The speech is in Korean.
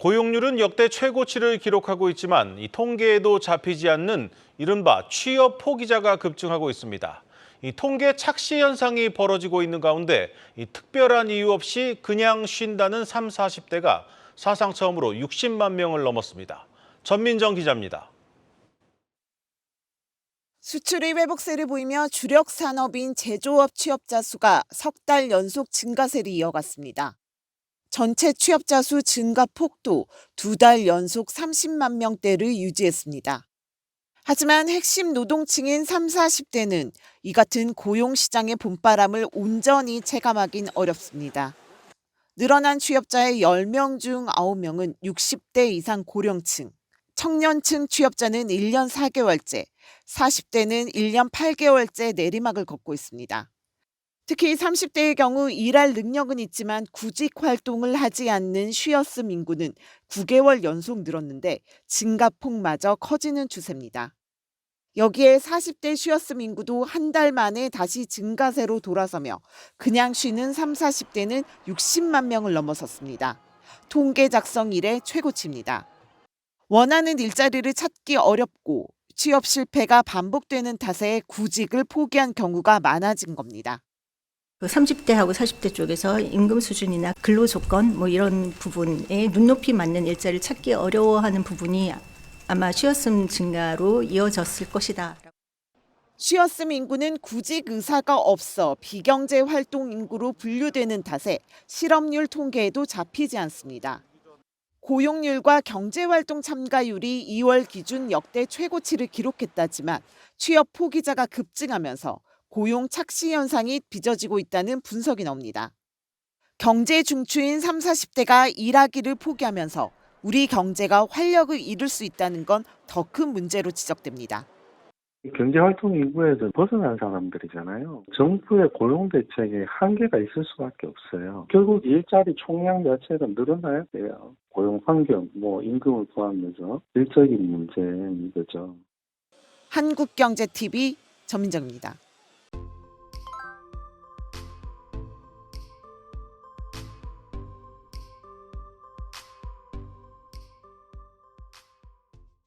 고용률은 역대 최고치를 기록하고 있지만 이 통계에도 잡히지 않는 이른바 취업 포기자가 급증하고 있습니다. 이 통계 착시 현상이 벌어지고 있는 가운데 이 특별한 이유 없이 그냥 쉰다는 3, 40대가 사상 처음으로 60만 명을 넘었습니다. 전민정 기자입니다. 수출이 회복세를 보이며 주력 산업인 제조업 취업자 수가 석 달 연속 증가세를 이어갔습니다. 전체 취업자 수 증가 폭도 두 달 연속 30만 명대를 유지했습니다. 하지만 핵심 노동층인 3, 40대는 이 같은 고용시장의 봄바람을 온전히 체감하긴 어렵습니다. 늘어난 취업자의 10명 중 9명은 60대 이상 고령층, 청년층 취업자는 1년 4개월째, 40대는 1년 8개월째 내리막을 걷고 있습니다. 특히 30대의 경우 일할 능력은 있지만 구직 활동을 하지 않는 쉬어스 인구는 9개월 연속 늘었는데 증가폭마저 커지는 추세입니다. 여기에 40대 쉬어스 인구도 한 달 만에 다시 증가세로 돌아서며 그냥 쉬는 3, 40대는 60만 명을 넘어섰습니다. 통계 작성 이래 최고치입니다. 원하는 일자리를 찾기 어렵고 취업 실패가 반복되는 탓에 구직을 포기한 경우가 많아진 겁니다. 그 30대하고 40대 쪽에서 임금 수준이나 근로 조건 뭐 이런 부분에 눈높이 맞는 일자리를 찾기 어려워하는 부분이 아마 쉬었음 증가로 이어졌을 것이다. 쉬어슴 인구는 구직 의사가 없어 비경제 활동 인구로 분류되는 탓에 실업률 통계에도 잡히지 않습니다. 고용률과 경제활동 참가율이 2월 기준 역대 최고치를 기록했다지만 취업 포기자가 급증하면서 고용 착시 현상이 빚어지고 있다는 분석이 나옵니다. 경제 중추인 3, 40대가 일하기를 포기하면서 우리 경제가 활력을 잃을 수 있다는 건 더 큰 문제로 지적됩니다. 경제 활동 인구에서 벗어난 사람들이잖아요. 정부의 고용 대책에 한계가 있을 수밖에 없어요. 결국 일자리 총량 자체가 늘어나야 돼요. 고용 환경, 뭐 임금을 포함해서 질적인 문제인 거죠. 한국경제TV 전민정입니다.